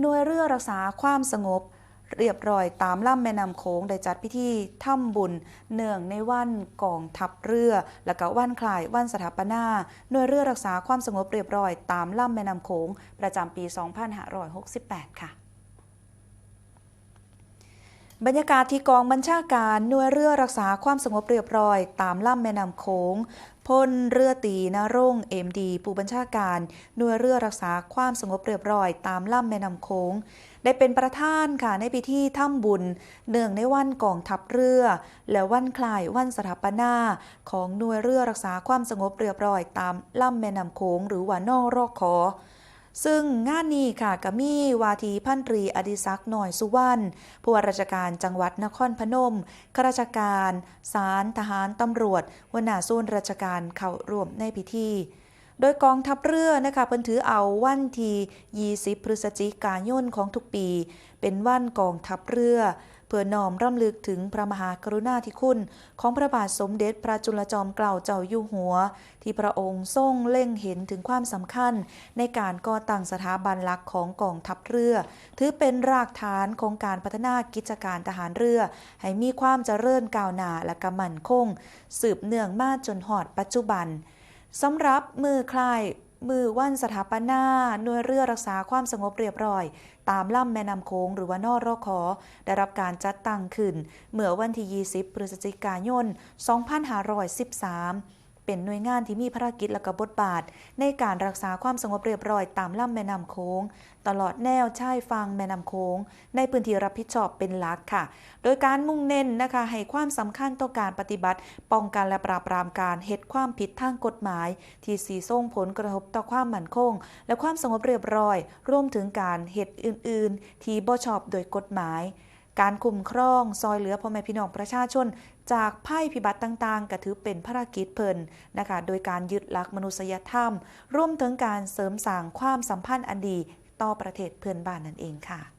หน่วยเรือรักษาความสงบ เรียบร้อยตามล่ำแม่น้ำโขงได้จัดพิธีถ้ำบุญ เนื่องในวันกองทัพเรือ และก็วันคลายวันสถาปนาหน่วยเรือรักษาความสงบเรียบร้อยตามล่ำแม่น้ำโขงประจำปี 2568 ค่ะ บรรยากาศที่กองบัญชาการหน่วยเรือรักษาความสงบเรียบร้อย ตามล่ำแม่น้ำโขงพลเรือตีนรงเอ็มดีผู้บัญชาการหน่วยเรือรักษาความสงบเรียบร้อย ตามล่ำแม่น้ำโขงได้เป็นประธานค่ะในพิธีถ้ำบุญ เนื่องในวันกองทัพเรือ และวันคลายวันสถาปนา ของหน่วยเรือรักษาความสงบเรียบร้อย ตามล่ำแม่น้ำโขงหรือว่านอรอคอ ซึ่งงานนี้ค่ะก็มีวาทีพันตรีอดิศักดิ์หน่อยสุวรรณผู้ว่าราชการจังหวัดนครพนมข้าราชการศาลทหารตำรวจหัวหน้าส่วนราชการเข้าร่วมในพิธี โดยกองทัพเรือนะคะเพิ่นถือเอาวันที่20พฤศจิกายนของทุกปี เป็นวันกองทัพเรือ เพื่อน้อมรำลึกถึงพระมหากรุณาธิคุณ ของพระบาทสมเด็จพระจุลจอมเกล้าเจ้าอยู่หัว ที่พระองค์ทรงเล็งเห็นถึงความสำคัญ ในการก่อตั้งสถาบันหลักของกองทัพเรือ ถือเป็นรากฐานของการพัฒนากิจการทหารเรือ ให้มีความเจริญก้าวหน้าและกำมั่นคง สืบเนื่องมาจนหอดปัจจุบัน สำหรับมือคลายมือว่านสถาปนาหน่วยเรือรักษาความสงบเรียบร้อย ตามล่ำแม่น้ำโขงหรือว่านอรอคอได้รับการจัดตั้งขึ้น เมื่อวันที่ 20 พฤศจิกายน 2513 เป็นหน่วยงานที่มีภารกิจและกบทบาท ในการรักษาความสงบเรียบร้อยตามลำแม่น้ำโขงตลอดแนวชายฝั่งแม่น้ำโขงในพื้นที่รับผิดชอบเป็นหลักค่ะ โดยการมุ่งเน้นนะคะให้ความสำคัญต่อการปฏิบัติ ป้องกันและปราบปรามการเหตุความผิดทางกฎหมาย ที่สีส่งผลกระทบต่อความมั่นคง และความสงบเรียบร้อย รวมถึงการเหตุอื่น ๆ ที่บ่ชอบโดยกฎหมาย การคุ้มครองซอยเหลือพ่อแม่พี่น้องประชาชน จากภัยพิบัติต่างๆก็ถือเป็นภารกิจเพลินนะคะ โดยการยึดหลักมนุษยธรรม ร่วมถึงการเสริมสร้างความสัมพันธ์อันดีต่อประเทศเพื่อนบ้านนั่นเองค่ะ